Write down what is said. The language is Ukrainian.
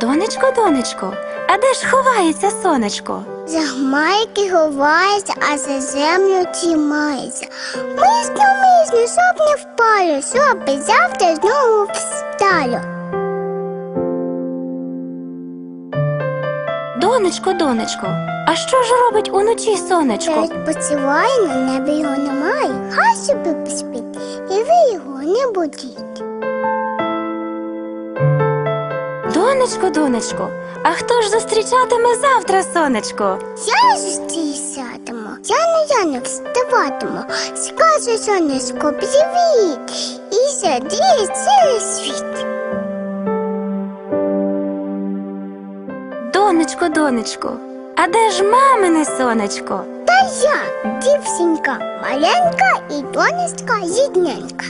Донечко, донечко, а де ж ховається сонечко? За хмарки ховається, а за землю тримається. Мисно, мисно, щоб не впало, щоб завтра знову встало. Донечко, донечко, а що ж робить уночі сонечко? Поцілує на небі його немає. Хай собі поспить, і ви його не будіть. Донечко, донечко, а хто ж зустрічатиме завтра сонечко? Я зустрісатиму, я не я не вставатиму. Скажу сонечко, привіт, і задіє цілий світ. Донечко, донечко, а де ж мамине сонечко? Та я, дівсінька, маленька і донечка рідненька.